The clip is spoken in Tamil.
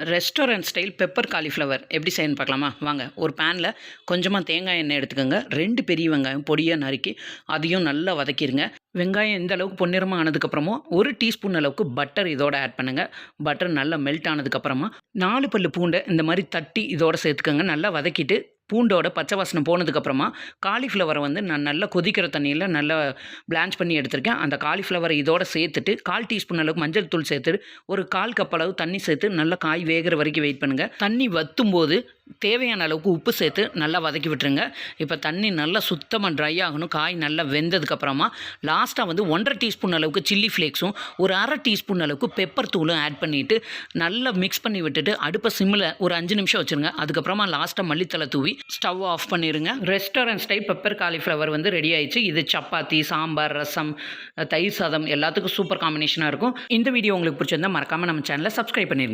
Restaurant style pepper cauliflower. எப்படி செய்யணும் பார்க்கலாமா? வாங்க ஒரு பேனில் கொஞ்சமாக தேங்காய் எண்ணெய் எடுத்துக்கோங்க. ரெண்டு பெரிய வெங்காயம் பொடியாக நறுக்கி அதையும் நல்லா வதக்கிடுங்க. வெங்காயம் எந்த அளவுக்கு பொன்னிறமாக ஆனதுக்கப்புறமோ ஒரு டீஸ்பூன் அளவுக்கு பட்டர் இதோட ஆட் பண்ணுங்கள் பட்டர் நல்லா மெல்ட் ஆனதுக்கப்புறமா நாலு பல்லு பூண்டை இந்த மாதிரி தட்டி இதோட சேர்த்துக்கோங்க. நல்லா வதக்கிட்டு பூண்டோட பச்சை வாசனை போனதுக்கப்புறமா காலிஃப்ளவரை வந்து நான் நல்லா கொதிக்கிற தண்ணியில் நல்லா பிளான்ச் பண்ணி எடுத்திருக்கேன். அந்த காலிஃப்ளவரை இதோட சேர்த்துட்டு கால் டீஸ்பூன் அளவுக்கு மஞ்சள் தூள் சேர்த்துட்டு ஒரு கால் கப் அளவு தண்ணி சேர்த்து நல்லா காய் வேகிற வரைக்கும் வெயிட் பண்ணுங்கள் தண்ணி வத்தும் போது தேவையான அளவுக்கு உப்பு சேர்த்து நல்லா வதக்கி விட்டுருங்க. இப்போ தண்ணி நல்லா சுத்தமாக ட்ரை ஆகணும். காய் நல்லா வெந்ததுக்கப்புறமா லாஸ்ட்டாக வந்து ஒன்றரை டீஸ்பூன் அளவுக்கு சில்லி ஃப்ளேக்ஸும் ஒரு அரை டீஸ்பூன் அளவுக்கு பெப்பர் தூளும் ஆட் பண்ணிவிட்டு நல்லா மிக்ஸ் பண்ணி விட்டுட்டு அடுப்பை சிம்மில் ஒரு அஞ்சு நிமிஷம் வச்சுருங்க. அதுக்கப்புறமா லாஸ்ட்டாக மல்லித்தலை தூவி ஸ்டவ் ஆஃப் பண்ணிடுங்க ரெஸ்டாரண்ட் ஸ்டைல் பெப்பர் காலிஃப்ளவர் வந்து ரெடி ஆயிடுச்சு. இது சப்பாத்தி சாம்பார் ரசம் தயிர் சாதம் எல்லாத்துக்கும் சூப்பர் காம்பினேஷனாக இருக்கும். இந்த வீடியோ உங்களுக்கு பிடிச்சிருந்தா மறக்காமல் நம்ம சேனலை சப்ஸ்கிரைப் பண்ணிடுங்க